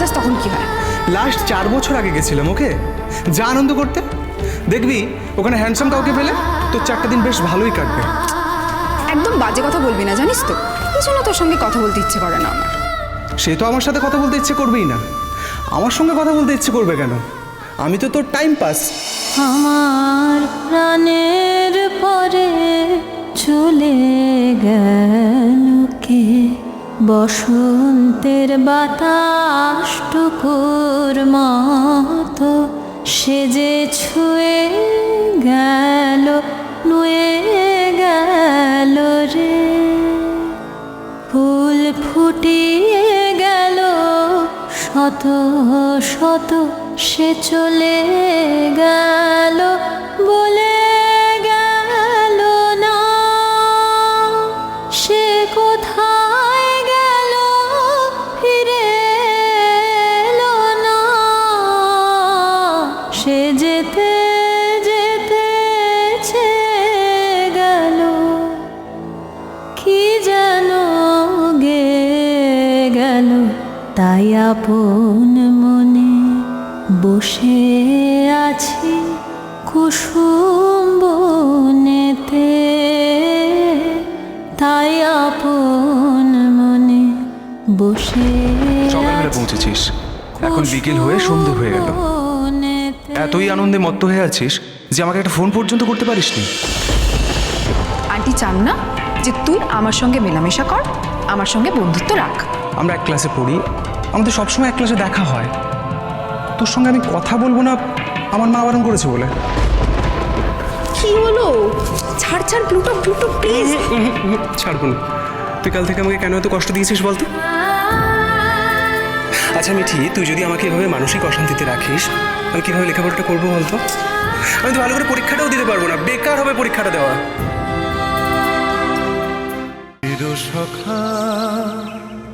তখন কি হয়? লাস্ট চার বছর আগে গেছিলাম ওকে? যা আনন্দ করতে। দেখবি ওখানে হ্যান্ডসাম কাউকে পেলে তোর চারটা দিন বেশ ভালোই কাটবে। একদম বাজে কথা বলবি না জানিস তো? এই জন্য তোর সঙ্গে কথা বলতে ইচ্ছে করে না আমার। সে তো আমার সাথে কথা বলতে ইচ্ছে করবেই না। আমার সঙ্গে কথা বলতে ইচ্ছে করবে কেন? আমি তো তোর টাইম পাস আমার প্রাণের পরে বসন্তের বাতাস টুকুর মতো সে যে ছুঁয়ে গেল, নুয়ে গেল রে। ফুল ফুটিয়ে গেল, শত শত সে চলে গেল। তাই আপন মনে বসে আছি কুসুম বনেতে। তাই আপন মনে বসে সকালবেলা পৌঁছেছিস। এখন বিকেল হয়ে সন্ধে হয়ে গেল। এতই আনন্দে মত্ত হয়ে আছিস যে আমাকে একটা ফোন পর্যন্ত করতে পারিসনি। আন্টি চান না যে তুই আমার সঙ্গে মেলামেশা কর আমার সঙ্গে বন্ধুত্ব রাখ। আমরা এক ক্লাসে পড়ি আমাদের সবসময় এক ক্লাসে দেখা হয়। তোর সঙ্গে আমি কথা বলব না আমার মা বারণ করেছে বলে। কি হলো? ছাড় ছাড় প্লুটো প্লুটো প্লিজ ছাড়বো না তুই কাল থেকে আমাকে কেন এত কষ্ট দিয়েছিস বলতো? আচ্ছা মিঠি তুই যদি আমাকে এভাবে মানসিক অশান্তিতে রাখিস আমি কীভাবে লেখাপড়াটা করব বলতো? আমি তো ভালো করে পরীক্ষাটাও দিতে পারব না বেকার হবে পরীক্ষাটা দেওয়া।